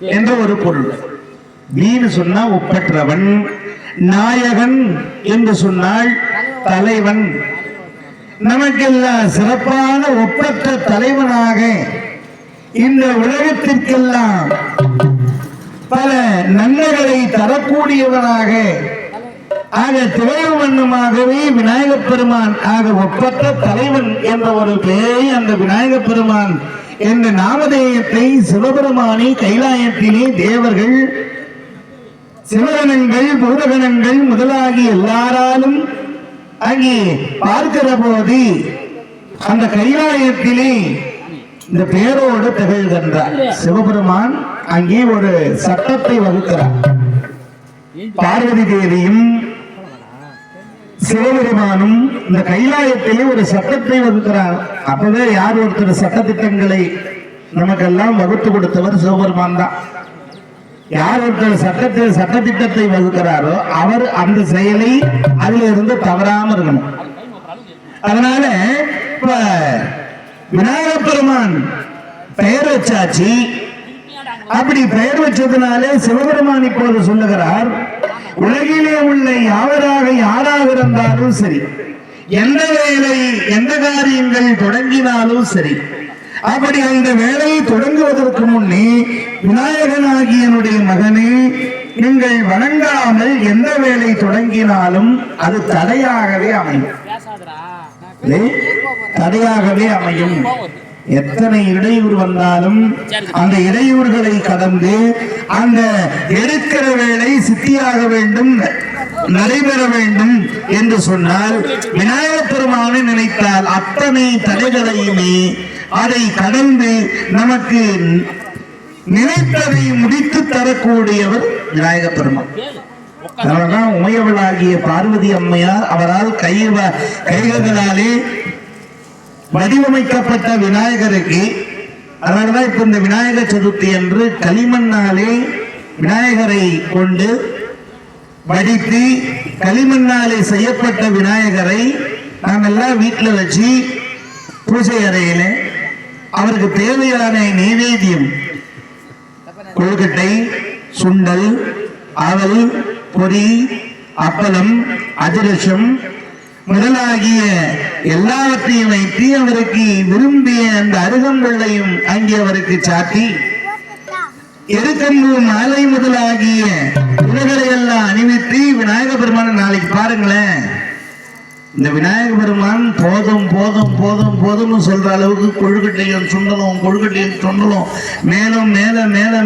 என்ற ஒரு பொருள். நீனு சொன்னா ஒப்பற்றவன் நாயகன் என்று சொன்னால் தலைவன். நமக்கெல்லாம் சிறப்பான ஒப்பற்ற தலைவனாக இந்த உலகத்திற்கெல்லாம் பல நன்மைகளை தரக்கூடியவனாக ஆக திரைவு வண்ணமாகவே விநாயகப் பெருமான் ஆக ஒப்பற்ற தலைவன் என்ற ஒரு பெயரை அந்த விநாயகப் பெருமான் இந்த நாமதேயத்தை சிவபெருமானை கைலாயத்திலே தேவர்கள் சிவகணங்கள் பூதகணங்கள் முதலாகி எல்லாராலும் அங்கே பார்க்கிற போது அந்த கைலாயத்திலே இந்த பேரோடு திகழ்கின்றார். சிவபெருமான் அங்கே ஒரு சட்டத்தை வகுக்கிறார். பார்வதி தேவியும் சிவபெருமானும் இந்த கைலாயத்திலே ஒரு சட்டத்தை வகுக்கிறார். அப்பவே யார் ஒருத்தர் சட்டத்திட்டங்களை நமக்கெல்லாம் வகுத்து கொடுத்தவர் சிவபெருமான் தான். யார் ஒருத்தர் சட்டத்தில் சட்டத்திட்டத்தை வகுக்கிறாரோ அவர் அந்த செயலை அதுல இருந்து தவறாம இருக்கணும். அதனால இப்ப விநாயகப் பெருமான் பெயர் வச்சாச்சு. அப்படி பெயர் வச்சதுனாலே சிவபெருமான் இப்போது சொல்லுகிறார் உலகிலே உள்ள யாவராக யாராக இருந்தாலும் சரி எந்த வேலை எந்த காரியங்கள் தொடங்கினாலும் சரி அப்படி அந்த வேலையை தொடங்குவதற்கு முன்னே விநாயகனாகிய என்னுடைய மகனே நீங்கள் வணங்காமல் எந்த வேலை தொடங்கினாலும் அது தடையாகவே அமையும். தடையாகவே அமையும். எத்தனை இடையூறு வந்தாலும் அந்த இடையூறுகளை கடந்து அந்த எடுக்கிற வேலை சித்தியாக வேண்டும் நடைபெற வேண்டும் என்று சொன்னால் விநாயகப் பெருமானை நினைத்தால் அத்தனை தடைகளையுமே அதை கடந்து நமக்கு நினைத்ததை முடித்து தரக்கூடியவர் விநாயகப் பெருமான். அதனாலதான் உமையவளாகிய பார்வதி அம்மையார் அவரால் கை கைகளாலே வடிவமைக்கப்பட்ட விநாயகருக்கு அதனாலதான் இப்ப இந்த விநாயகர் சதுர்த்தி என்று களிமண்ணாலே விநாயகரை கொண்டு வடித்து களிமண்ணாலே செய்யப்பட்ட விநாயகரை நாம் எல்லாம் வீட்டில் வச்சு பூஜை அறையில அவருக்கு தேவையான நைவேத்தியம். கொழுக்கட்டை சுண்டல் அவல் பொறி அப்பளம் அதிரசம் முதலாகிய எல்லாவற்றையும் வைத்து அவருக்கு விரும்பிய அந்த அருகம்புள்ளையும் அங்கே அவருக்கு சாத்தி எருக்கம்பு மாலை முதலாகிய உலகளை எல்லாம் அணிவித்து விநாயக பெருமான நாளைக்கு பாருங்களேன். இந்த விநாயக பெருமான் போதும் போதும் போதும் போதும்னு சொல்ற அளவுக்கு கொழுக்கட்டையும் சுண்டலும் கொழுக்கட்டையும் சுண்டலும் மேலும் மேல மேல